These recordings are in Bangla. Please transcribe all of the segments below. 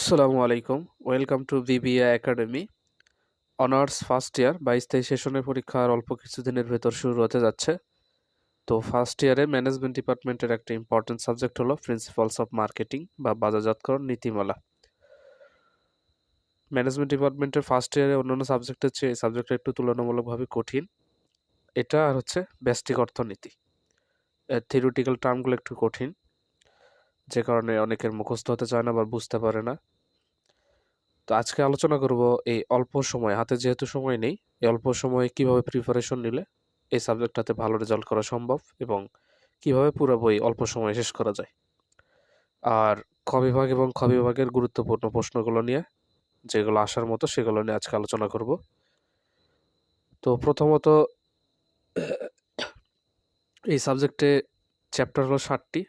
আসসালামু আলাইকুম। Welcome to BBA academy honours first year বাইশ তেইশ সেশনের পরীক্ষা আর অল্প কিছুদিনের ভেতর শুরু হতে যাচ্ছে। তো ফার্স্ট ইয়ারে ম্যানেজমেন্ট ডিপার্টমেন্টের একটা ইম্পর্টেন্ট সাবজেক্ট হলো প্রিন্সিপালস অফ মার্কেটিং বা বাজারজাতকরণ নীতিমালা। ম্যানেজমেন্ট ডিপার্টমেন্টের ফার্স্ট ইয়ারে অন্যান্য সাবজেক্টের চেয়ে এই সাবজেক্টটা একটু তুলনামূলকভাবে কঠিন। এটা আর হচ্ছে ব্যষ্টিক অর্থনীতি। থিওরিটিক্যাল টার্মগুলো একটু কঠিন। যে কারণে অনেকের মুখস্থ হতে চায় না বা বুঝতে পারে না। তো আজকে আলোচনা করব এই অল্প সময়, হাতে যেহেতু সময় নেই, এই অল্প সময়ে কীভাবে প্রিপারেশন নিলে এই সাবজেক্টটাতে ভালো রেজাল্ট করা সম্ভব এবং কীভাবে পুরো বই অল্প সময়ে শেষ করা যায়। আর খ বিভাগ এবং খ বিভাগের গুরুত্বপূর্ণ প্রশ্নগুলো নিয়ে, যেগুলো আসার মতো সেগুলো নিয়ে আজকে আলোচনা করব। তো প্রথমত, এই সাবজেক্টে চ্যাপ্টার হলো ষাটটি।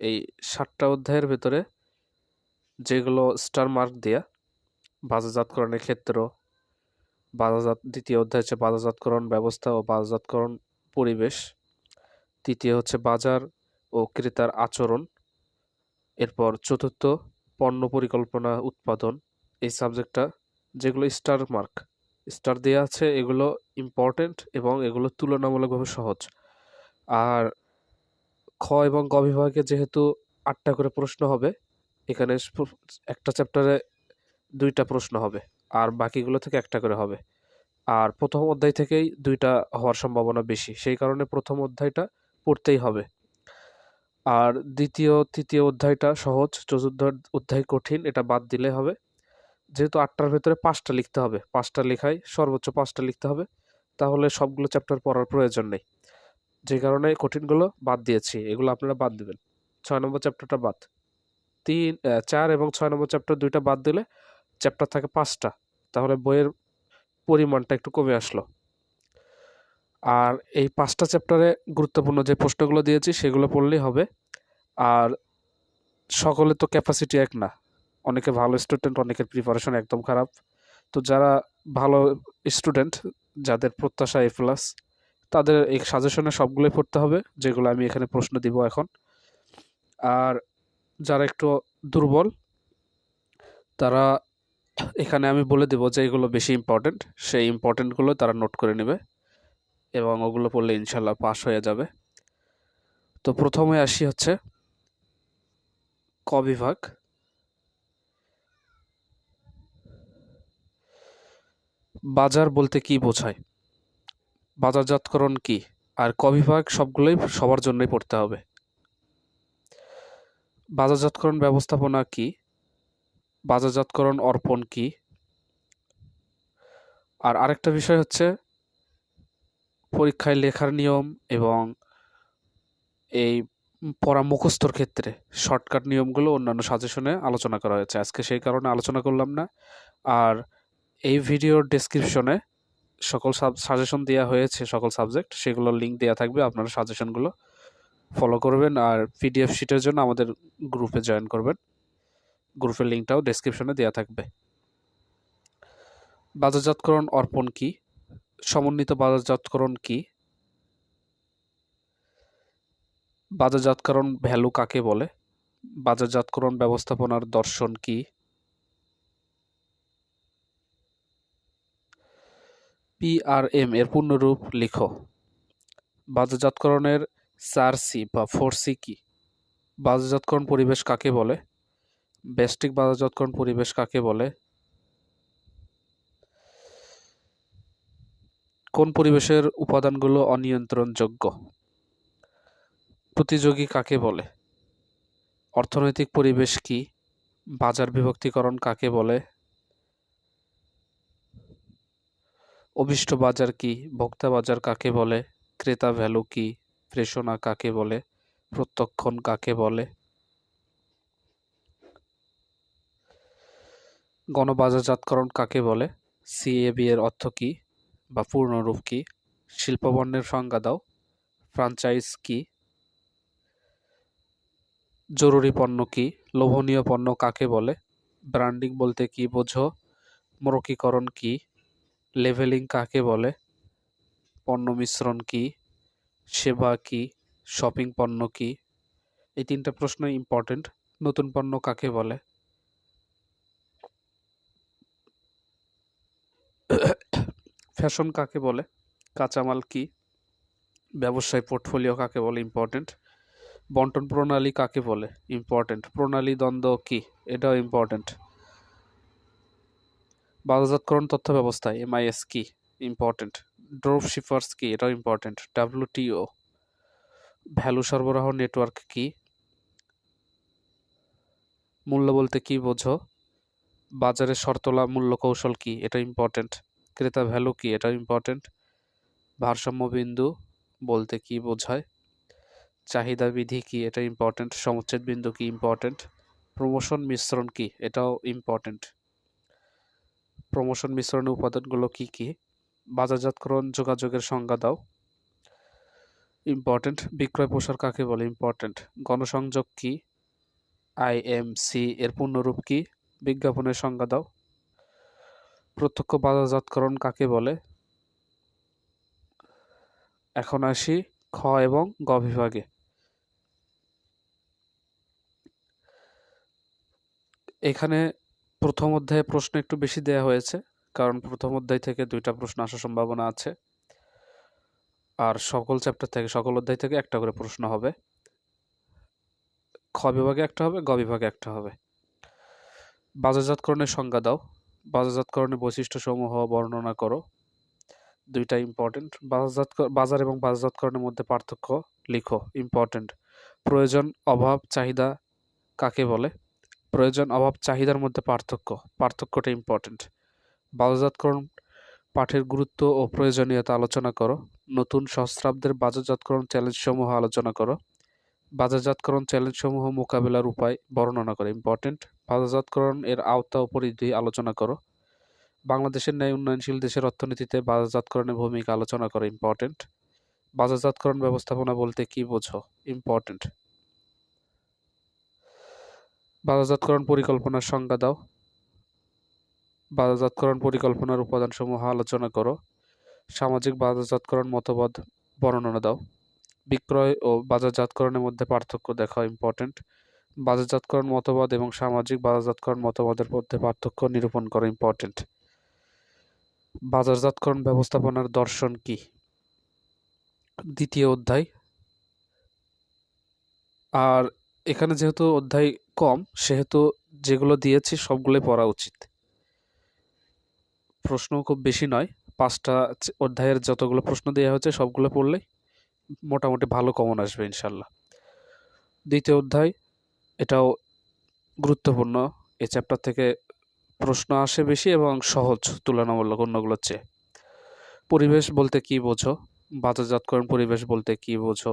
এই সাতটা অধ্যায়ের ভেতরে যেগুলো স্টার মার্ক দেয়া, বাজারজাতকরণের ক্ষেত্র, বাজারজাত, দ্বিতীয় অধ্যায় হচ্ছে বাজারজাতকরণ ব্যবস্থা ও বাজারজাতকরণ পরিবেশ। তৃতীয় হচ্ছে বাজার ও ক্রেতার আচরণ। এরপর চতুর্থ, পণ্য পরিকল্পনা উৎপাদন। এই সাবজেক্টটা, যেগুলো স্টার মার্ক স্টার দেওয়া আছে, এগুলো ইম্পর্টেন্ট এবং এগুলো তুলনামূলকভাবে সহজ। আর খ এবং গ বিভাগে যেহেতু আটটা করে প্রশ্ন হবে, এখানে একটা চ্যাপ্টারে দুইটা প্রশ্ন হবে, আর বাকিগুলো থেকে একটা করে হবে। আর প্রথম অধ্যায় থেকেই দুইটা হওয়ার সম্ভাবনা বেশি, সেই কারণে প্রথম অধ্যায়টা পড়তেই হবে। আর দ্বিতীয়, তৃতীয় অধ্যায়টা সহজ, চতুর্থ অধ্যায় কঠিন, এটা বাদ দিলে হবে। যেহেতু আটটার ভেতরে পাঁচটা লিখতে হবে, পাঁচটা লেখায় সর্বোচ্চ পাঁচটা লিখতে হবে, তাহলে সবগুলো চ্যাপ্টার পড়ার প্রয়োজন নেই। যে কারণে কঠিনগুলো বাদ দিয়েছি, এগুলো আপনারা বাদ দেবেন। ছয় নম্বর চ্যাপ্টারটা বাদ। তিন চার এবং ছয় নম্বর চ্যাপ্টার দুইটা বাদ দিলে চ্যাপ্টার থাকে পাঁচটা, তাহলে বইয়ের পরিমাণটা একটু কমে আসলো। আর এই পাঁচটা চ্যাপ্টারে গুরুত্বপূর্ণ যে প্রশ্নগুলো দিয়েছি, সেগুলো পড়লেই হবে। আর সকলে তো ক্যাপাসিটি এক না, অনেকে ভালো স্টুডেন্ট অনেকের প্রিপারেশন একদম খারাপ। তো যারা ভালো স্টুডেন্ট যাদের প্রত্যাশা এ প্লাস তাদের এই সাজেশনে সবগুলোই পড়তে হবে, যেগুলো আমি এখানে প্রশ্ন দিব এখন। আর যারা একটু দুর্বল, তারা এখানে আমি বলে দেবো যে এগুলো বেশি ইম্পর্টেন্ট সেই ইম্পর্টেন্টগুলো তারা নোট করে নেবে এবং ওগুলো পড়লে ইনশাল্লাহ পাশ হয়ে যাবে। তো প্রথমে আসি হচ্ছে ক বিভাগ। বাজার বলতে কি বোঝায়? বাজারজাতকরণ কি? আর ক বিভাগ সবগুলোই সবার জন্যই পড়তে হবে। বাজারজাতকরণ ব্যবস্থাপনা কি? বাজারজাতকরণ অর্পণ কি? আর আরেকটা বিষয় হচ্ছে পরীক্ষায় লেখার নিয়ম এবং এই পড়া মুখস্থর ক্ষেত্রে শর্টকাট নিয়মগুলো অন্যান্য সাজেশনে আলোচনা করা হয়েছে। আজকে সেই কারণে আলোচনা করলাম না। আর এই ভিডিওর ডেসক্রিপশনে সকল সাব সাজেশন দেওয়া হয়েছে, সকল সাবজেক্ট সেগুলোর লিঙ্ক দেওয়া থাকবে, আপনারা সাজেশনগুলো ফলো করবেন আর পিডিএফ শিটের জন্য আমাদের গ্রুপে জয়েন করবেন। গ্রুপের লিঙ্কটাও ডেসক্রিপশনে দেওয়া থাকবে। বাজারজাতকরণ অর্পণ কি? সমন্বিত বাজারজাতকরণ কি? বাজারজাতকরণ ভ্যালু কাকে বলে? বাজারজাতকরণ ব্যবস্থাপনার দর্শন কি? পিআরএম এর পূর্ণরূপ লিখো। বাজারজাতকরণের চার সি বা ফোর সি কি? বাজারজাতকরণ পরিবেশ কাকে বলে? ব্যষ্টিক বাজারজাতকরণ পরিবেশ কাকে বলে? কোন পরিবেশের উপাদানগুলো অনিয়ন্ত্রণযোগ্য? প্রতিযোগী কাকে বলে? অর্থনৈতিক পরিবেশ কি? বাজার বিভক্তিকরণ কাকে বলে? অভিষ্ট বাজার কি? ভোক্তা বাজার কাকে বলে? ক্রেতা ভ্যালু কি? প্রেষণা কাকে বলে? প্রত্যক্ষণ কাকে বলে? গণবাজারজাতকরণ কাকে বলে? সিএবি এর অর্থ কি? বা পূর্ণরূপ কি? শিল্পবর্ণের সংজ্ঞা দাও। ফ্রাঞ্চাইজ কি? জরুরি পণ্য কি? লোভনীয় পণ্য কাকে বলে? ব্র্যান্ডিং বলতে কি বোঝো? মোরকীকরণ কি? লেভেলিং কাকে বলে? পণ্য মিশ্রণ কি? সেবা কি? শপিং পণ্য কি? এই তিনটা প্রশ্ন ইম্পর্টেন্ট নতুন পণ্য কাকে বলে? ফ্যাশন কাকে বলে? কাঁচামাল কি? ব্যবসায় পোর্টফোলিও কাকে বলে? ইম্পর্টেন্ট বন্টন প্রণালী কাকে বলে? ইম্পর্টেন্ট প্রণালী দ্বন্দ্ব কি? এটাও ইম্পর্টেন্ট বাজারজাতকরণ তথ্য ব্যবস্থা এমআইএস কি? ইম্পর্টেন্ট ড্রোভ শিফার্স কি? এটাও ইম্পর্টেন্ট ডাব্লিউটিও ভ্যালু সরবরাহ নেটওয়ার্ক কি? মূল্য বলতে কি বোঝো? বাজারে শর্তলা মূল্য কৌশল কি? এটা ইম্পর্টেন্ট ক্রেতা ভ্যালু কি? এটা ইম্পর্টেন্ট ভারসাম্য বিন্দু বলতে কি বোঝায়? চাহিদা বিধি কি? এটা ইম্পর্টেন্ট সমুচ্ছেদ বিন্দু কি ইম্পর্টেন্ট প্রমোশন মিশ্রণ কি? এটাও ইম্পর্টেন্ট প্রমোশন মিশ্রণের উপাদানগুলো কি কি? বাজারজাতকরণ, যোগাযোগের সংজ্ঞা দাও। ইম্পর্টেন্ট বিক্রয় প্রসার কাকে বলে? ইম্পর্টেন্ট গণসংযোগ কি? আইএমসি এর পূর্ণরূপ কি? বিজ্ঞাপনের সংজ্ঞা দাও। প্রত্যক্ষ বাজারজাতকরণ কাকে বলে? এখন আসি খ এবং গ বিভাগে। এখানে প্রথম অধ্যায়ে প্রশ্ন একটু বেশি দেয়া হয়েছে, কারণ প্রথম অধ্যায় থেকে দুইটা প্রশ্ন আসার সম্ভাবনা আছে। আর সকল চ্যাপ্টার থেকে, সকল অধ্যায় থেকে একটা করে প্রশ্ন হবে। খ বিভাগে একটা হবে, গ বিভাগে একটা হবে। বাজারজাতকরণের সংজ্ঞা দাও। বাজারজাতকরণের বৈশিষ্ট্য বৈশিষ্ট্যসমূহ বর্ণনা করো। দুইটা ইম্পর্টেন্ট বাজারজাত বাজার এবং বাজারজাতকরণের মধ্যে পার্থক্য লিখো। ইম্পর্টেন্ট প্রয়োজন, অভাব, চাহিদা কাকে বলে? প্রয়োজন, অভাব, চাহিদার মধ্যে পার্থক্য। পার্থক্যটা ইম্পর্টেন্ট বাজারজাতকরণ পাঠের গুরুত্ব ও প্রয়োজনীয়তা আলোচনা করো। নতুন সহস্রাব্দের বাজারজাতকরণ চ্যালেঞ্জসমূহ আলোচনা করো। বাজারজাতকরণ চ্যালেঞ্জসমূহ মোকাবেলার উপায় বর্ণনা করো। ইম্পর্টেন্ট বাজারজাতকরণ এর আওতা ও পরিধি আলোচনা করো। বাংলাদেশের ন্যায় উন্নয়নশীল দেশের অর্থনীতিতে বাজারজাতকরণের ভূমিকা আলোচনা করো। ইম্পর্টেন্ট বাজারজাতকরণ ব্যবস্থাপনা বলতে কি বোঝো? ইম্পর্টেন্ট বাজারজাতকরণ পরিকল্পনার সংজ্ঞা দাও। বাজারজাতকরণ পরিকল্পনার উপাদানসমূহ আলোচনা করো। সামাজিক বাজারজাতকরণ মতবাদ বর্ণনা দাও। বিক্রয় ও বাজারজাতকরণের মধ্যে পার্থক্য দেখা ইম্পর্টেন্ট বাজারজাতকরণ মতবাদ এবং সামাজিক বাজারজাতকরণ মতবাদের মধ্যে পার্থক্য নিরূপণ করা ইম্পর্টেন্ট বাজারজাতকরণ ব্যবস্থাপনার দর্শন কি? দ্বিতীয় অধ্যায়। আর এখানে যেহেতু অধ্যায় কম, সেহেতু যেগুলো দিয়েছি সবগুলোই পড়া উচিত। প্রশ্ন খুব বেশি নয়, পাঁচটা অধ্যায়ের যতগুলো প্রশ্ন দেওয়া হয়েছে সবগুলো পড়লেই মোটামুটি ভালো কমন আসবে ইনশাল্লাহ। দ্বিতীয় অধ্যায়, এটাও গুরুত্বপূর্ণ এই চ্যাপ্টার থেকে প্রশ্ন আসে বেশি এবং সহজ, তুলনামূলক অন্যগুলোর চেয়ে। পরিবেশ বলতে কি বোঝো? বাজারজাতকরণ পরিবেশ বলতে কি বোঝো?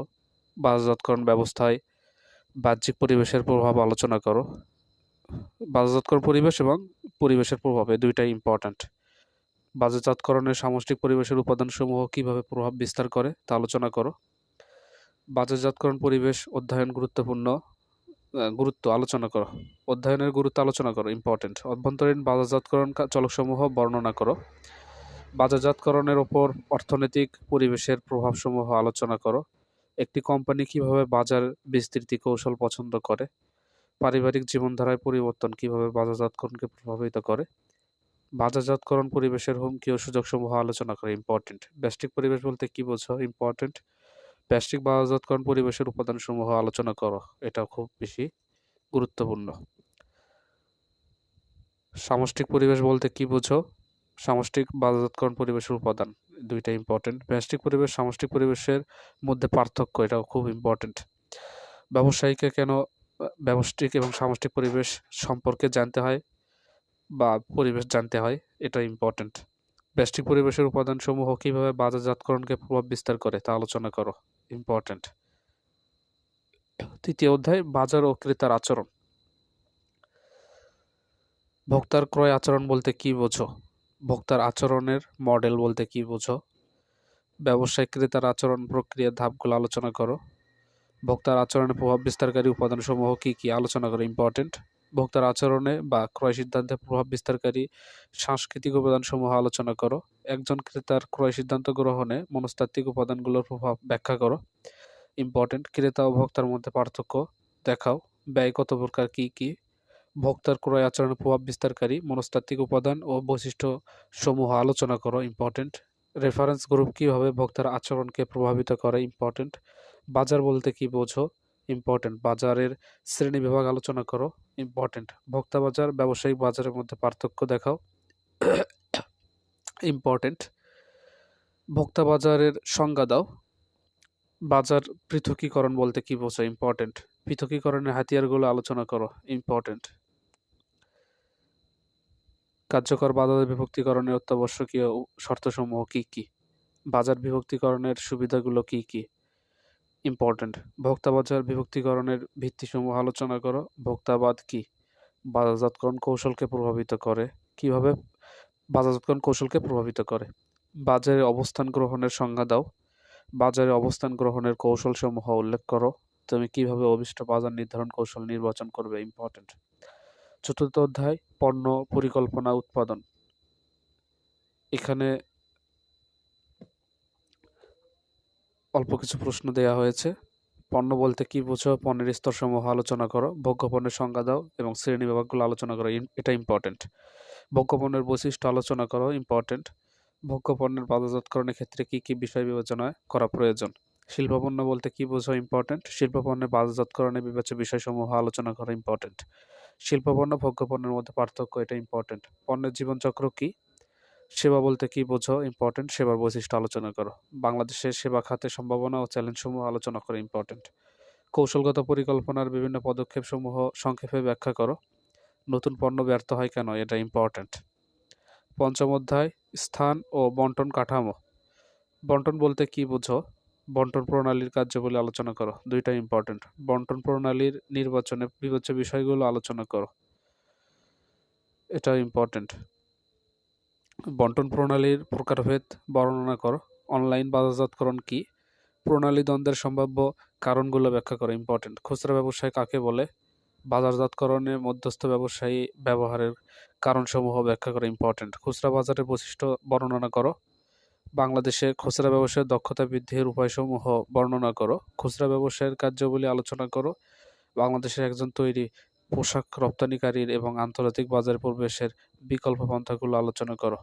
বাজারজাতকরণ ব্যবস্থায় বাহ্যিক পরিবেশের প্রভাব আলোচনা করো। বাজারজাতকরণ পরিবেশ এবং পরিবেশের প্রভাব দুইটাই ইম্পর্ট্যান্ট বাজারজাতকরণের সামষ্টিক পরিবেশের উপাদানসমূহ কীভাবে প্রভাব বিস্তার করে তা আলোচনা করো। বাজারজাতকরণ পরিবেশ অধ্যয়ন গুরুত্বপূর্ণ গুরুত্ব আলোচনা করো। অধ্যয়নের গুরুত্ব আলোচনা করো ইম্পর্টেন্ট অভ্যন্তরীণ বাজারজাতকরণ চলকসমূহ বর্ণনা করো। বাজারজাতকরণের ওপর অর্থনৈতিক পরিবেশের প্রভাবসমূহ আলোচনা করো। একটি কোম্পানি কীভাবে বাজার বিস্তৃতি কৌশল পছন্দ করে, পারিবারিক জীবনধারায় পরিবর্তন কীভাবে বাজারজাতকরণকে প্রভাবিত করে, বাজারজাতকরণ, পরিবেশের হুমকি ও সুযোগসমূহ আলোচনা করে ইম্পর্টেন্ট ব্যষ্টিক পরিবেশ বলতে কি বোঝো? ইম্পর্টেন্ট ব্যষ্টিক বাজারজাতকরণ, পরিবেশের উপাদানসমূহ আলোচনা করো, এটা খুব বেশি গুরুত্বপূর্ণ। সামষ্টিক পরিবেশ বলতে কি বোঝো? সামষ্টিক বাজারজাতকরণ, পরিবেশের উপাদান। দুইটা ইম্পর্টেন্ট ব্যষ্টিক পরিবেশ, সামষ্টিক পরিবেশের মধ্যে পার্থক্য, এটাও খুব ইম্পর্টেন্ট ব্যবসায়ীকে কেন ব্যবষ্টিক এবং সামষ্টিক পরিবেশ সম্পর্কে জানতে হয় বা পরিবেশ জানতে হয় এটা ইম্পর্টেন্ট ব্যষ্টিক পরিবেশের উপাদানসমূহ কীভাবে বাজারজাতকরণকে প্রভাব বিস্তার করে, তা আলোচনা করো ইম্পর্টেন্ট তৃতীয় অধ্যায়, বাজার ও ক্রেতার আচরণ। ভোক্তার ক্রয় আচরণ বলতে কি বোঝো? ভোক্তার আচরণের মডেল বলতে কি বোঝো? ব্যবসায়িক ক্রেতার আচরণ প্রক্রিয়ার ধাপগুলো আলোচনা করো। ভোক্তার আচরণে প্রভাব বিস্তারকারী উপাদানসমূহ কি কি আলোচনা করো ইম্পর্টেন্ট ভোক্তার আচরণে বা ক্রয় সিদ্ধান্তে প্রভাব বিস্তারকারী সাংস্কৃতিক উপাদানসমূহ আলোচনা করো। একজন ক্রেতার ক্রয় সিদ্ধান্ত গ্রহণে মনস্তাত্ত্বিক উপাদানগুলোর প্রভাব ব্যাখ্যা করো। ইম্পর্টেন্ট ক্রেতা ও ভোক্তার মধ্যে পার্থক্য দেখাও। ব্যয় কত প্রকার, কী কী? ভোক্তার ক্রয় আচরণের প্রভাব বিস্তারকারী, মনস্তাত্ত্বিক উপাদান ও বৈশিষ্ট্য সমূহ আলোচনা করো ইম্পর্টেন্ট রেফারেন্স গ্রুপ কীভাবে ভোক্তার আচরণকে প্রভাবিত করে ইম্পর্টেন্ট বাজার বলতে কি বোঝো ইম্পর্টেন্ট বাজারের শ্রেণি বিভাগ আলোচনা করো ইম্পর্টেন্ট ভোক্তা বাজার, ব্যবসায়িক বাজারের মধ্যে পার্থক্য দেখাও ইম্পর্টেন্ট ভোক্তা বাজারের সংজ্ঞা দাও, বাজার পৃথকীকরণ বলতে কি বোঝো ইম্পর্টেন্ট পৃথকীকরণের হাতিয়ারগুলো আলোচনা করো ইম্পর্টেন্ট কার্যকর বাজার বিভক্তিকরণের অত্যাবশ্যকীয় শর্তসমূহ কি কি? বাজার বিভক্তিকরণের সুবিধাগুলো কি কি? ইম্পর্টেন্ট ভোক্তা বাজার বিভক্তিকরণের ভিত্তিসমূহ আলোচনা করো। ভোক্তাবাদ কি? বাজারজাতকরণ কৌশলকে প্রভাবিত করে। কীভাবে বাজারজাতকরণ কৌশলকে প্রভাবিত করে? বাজারে অবস্থান গ্রহণের সংজ্ঞা দাও। বাজারে অবস্থান গ্রহণের কৌশলসমূহ উল্লেখ করো। তুমি কীভাবে অভিষ্ট বাজার নির্ধারণ কৌশল নির্বাচন করবে? ইম্পর্টেন্ট চতুর্থ অধ্যায়, পণ্য পরিকল্পনা উৎপাদন। এখানে অল্প কিছু প্রশ্ন দেয়া হয়েছে। পণ্য বলতে কি বোঝো? পণ্যের স্তরসমূহ আলোচনা করো। ভোগ্য পণ্যের সংজ্ঞা দাও এবং শ্রেণি বিভাগগুলো আলোচনা করো। এটা ইম্পর্টেন্ট ভোগ্য পণ্যের বৈশিষ্ট্য আলোচনা করো ইম্পর্টেন্ট ভোগ্য পণ্যের বাজারজাতকরণের ক্ষেত্রে কি কি বিষয় বিবেচনা করা প্রয়োজন? শিল্পপণ্য বলতে কি বোঝো? ইম্পর্টেন্ট শিল্পপণ্যের বাজারজাতকরণের বিবেচ্য বিষয়সমূহ আলোচনা করা ইম্পর্টেন্ট শিল্পপণ্য ভোগ্য পণ্যের মধ্যে পার্থক্য, এটা ইম্পর্টেন্ট পণ্যের জীবনচক্র কি? সেবা বলতে কি বোঝো? ইম্পর্টেন্ট সেবার বৈশিষ্ট্য আলোচনা করো। বাংলাদেশের সেবা খাতে সম্ভাবনা ও চ্যালেঞ্জসমূহ আলোচনা করো ইম্পর্টেন্ট কৌশলগত পরিকল্পনার বিভিন্ন পদক্ষেপসমূহ সংক্ষেপে ব্যাখ্যা করো। নতুন পণ্য ব্যর্থ হয় কেন? এটা ইম্পর্টেন্ট পঞ্চম অধ্যায়, স্থান ও বন্টন কাঠামো। বন্টন বলতে কি বুঝো? বন্টন প্রণালীর কার্যবলী আলোচনা করো। দুইটা ইম্পর্টেন্ট বন্টন প্রণালীর নির্বাচনে বিবেচ্য বিষয়গুলো আলোচনা করো। এটা ইম্পর্টেন্ট বন্টন প্রণালীর প্রকারভেদ বর্ণনা করো। অনলাইন বাজারজাতকরণ কি? প্রণালী দ্বন্দ্বের সম্ভাব্য কারণগুলো ব্যাখ্যা করো। ইম্পর্টেন্ট খুচরা ব্যবসায় কাকে বলে? বাজারজাতকরণে মধ্যস্থ ব্যবসায়ী ব্যবহারের কারণসমূহ ব্যাখ্যা করা। ইম্পর্টেন্ট খুচরা বাজারের বৈশিষ্ট্য বর্ণনা করো। বাংলাদেশে খুচরা ব্যবসায়ের দক্ষতা বৃদ্ধির উপায়সমূহ বর্ণনা করো। খুচরা ব্যবসায়ের কার্যাবলী আলোচনা করো। বাংলাদেশের একজন তৈরি পোশাক রপ্তানিকারীর এবং আন্তর্জাতিক বাজার প্রবেশের বিকল্প পন্থাগুলো আলোচনা করো।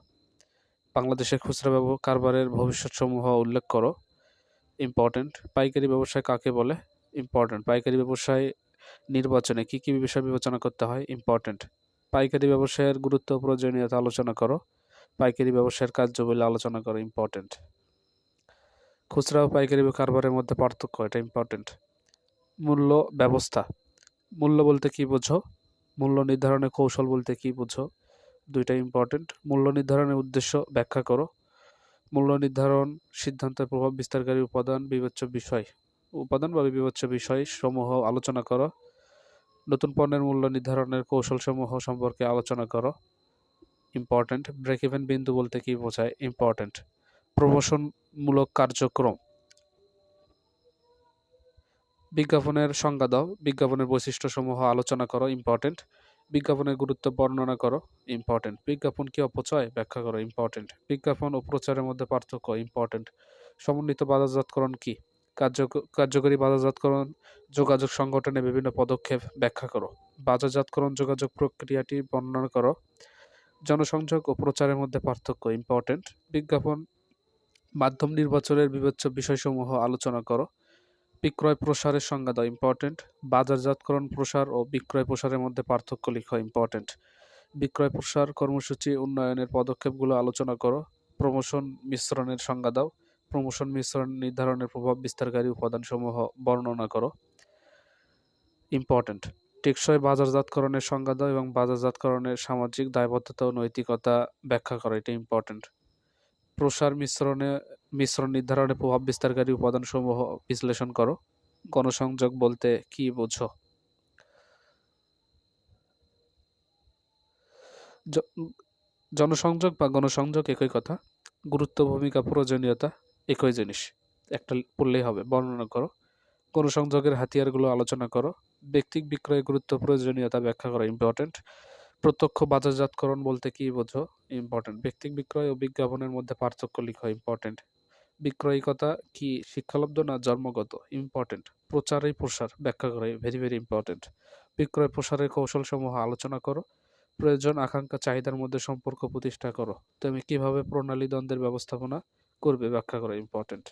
বাংলাদেশের খুচরা কারবারের ভবিষ্যৎসমূহ উল্লেখ করো। ইম্পর্টেন্ট, পাইকারি ব্যবসায় কাকে বলে? ইম্পর্টেন্ট, পাইকারি ব্যবসায় নির্বাচনে কী কী বিষয় বিবেচনা করতে হয়? ইম্পর্টেন্ট, পাইকারি ব্যবসায়ের গুরুত্ব প্রয়োজনীয়তা আলোচনা করো। পাইকারি ব্যবসায়ের কার্যবলী আলোচনা করো ইম্পর্টেন্ট খুচরা ও পাইকারি কারবারের মধ্যে পার্থক্য, এটা ইম্পর্টেন্ট মূল্য ব্যবস্থা। মূল্য বলতে কি বোঝো? মূল্য নির্ধারণের কৌশল বলতে কি বোঝো? দুইটা ইম্পর্টেন্ট মূল্য নির্ধারণের উদ্দেশ্য ব্যাখ্যা করো। মূল্য নির্ধারণ, সিদ্ধান্তের প্রভাব, বিস্তারকারী উপাদান, বিবেচ্য বিষয়। উপাদান বা বিবেচ্য বিষয় সমূহ আলোচনা করো। নতুন পণ্যের মূল্য নির্ধারণের কৌশলসমূহ সম্পর্কে আলোচনা করো। ইম্পর্টেন্ট ব্রেক ইভেন বিন্দু বলতে কি বোঝায়? ইম্পর্টেন্ট প্রমোশনমূলক কার্যক্রম। বিজ্ঞাপনের সংজ্ঞা দাও, বিজ্ঞাপনের বৈশিষ্ট্যসমূহ আলোচনা করো ইম্পর্টেন্ট বিজ্ঞাপনের গুরুত্ব বর্ণনা করো ইম্পর্টেন্ট বিজ্ঞাপন কি অপচয়? ব্যাখ্যা করো ইম্পর্টেন্ট বিজ্ঞাপন ও প্রচারের মধ্যে পার্থক্য ইম্পর্টেন্ট সমন্বিত বাজারজাতকরণ কি? কার্যকরী বাজারজাতকরণ যোগাযোগ সংগঠনে বিভিন্ন পদক্ষেপ, ব্যাখ্যা করো বাজারজাতকরণ যোগাযোগ প্রক্রিয়াটি বর্ণনা করো জনসংযোগ ও প্রচারের মধ্যে পার্থক্য ইম্পর্টেন্ট বিজ্ঞাপন মাধ্যম নির্বাচনের বিবেচ্য বিষয়সমূহ আলোচনা করো। বিক্রয় প্রসারের সংজ্ঞা দাও ইম্পর্টেন্ট বাজারজাতকরণ প্রসার ও বিক্রয় প্রসারের মধ্যে পার্থক্য লিখো ইম্পর্টেন্ট বিক্রয় প্রসার কর্মসূচি উন্নয়নের পদক্ষেপগুলো আলোচনা করো। প্রমোশন মিশ্রণের সংজ্ঞা দাও। প্রমোশন মিশ্রণ নির্ধারণের প্রভাব বিস্তারকারী উপাদানসমূহ বর্ণনা করো। ইম্পর্টেন্ট টেকসই বাজারজাতকরণের সংজ্ঞা দাও এবং বাজারজাতকরণের সামাজিক দায়বদ্ধতা ও নৈতিকতা ব্যাখ্যা করো, এটা ইম্পর্টেন্ট প্রসার মিশ্রণে, মিশ্রণ নির্ধারণে প্রভাব বিস্তারকারী উপাদানসমূহ বিশ্লেষণ করো। গণসংযোগ বলতে কি বোঝো? জনসংযোগ বা গণসংযোগ একই কথা। গুরুত্ব, ভূমিকা, প্রয়োজনীয়তা একই জিনিস। একটা পড়লেই হবে, বর্ণনা করো। গণসংযোগের হাতিয়ারগুলো আলোচনা করো। ব্যক্তিক বিক্রয়ের গুরুত্ব প্রয়োজনীয়তা ব্যাখ্যা করা ইম্পর্টেন্ট প্রত্যক্ষ বাজারজাতকরণ বলতে কি বোঝো? ইম্পর্টেন্ট ব্যক্তিক বিক্রয় ও বিজ্ঞাপনের মধ্যে পার্থক্য লিখো ইম্পর্টেন্ট বিক্রয়িকতা কি শিক্ষালব্ধ না জন্মগত? ইম্পর্টেন্ট প্রচারেই প্রসার ব্যাখ্যা করে ভেরি ভেরি ইম্পর্টেন্ট বিক্রয় প্রসারের কৌশলসমূহ আলোচনা করো। প্রয়োজন, আকাঙ্ক্ষা, চাহিদার মধ্যে সম্পর্ক প্রতিষ্ঠা করো। তুমি কীভাবে প্রণালী দ্বন্দ্বের ব্যবস্থাপনা করবে ব্যাখ্যা করা ইম্পর্টেন্ট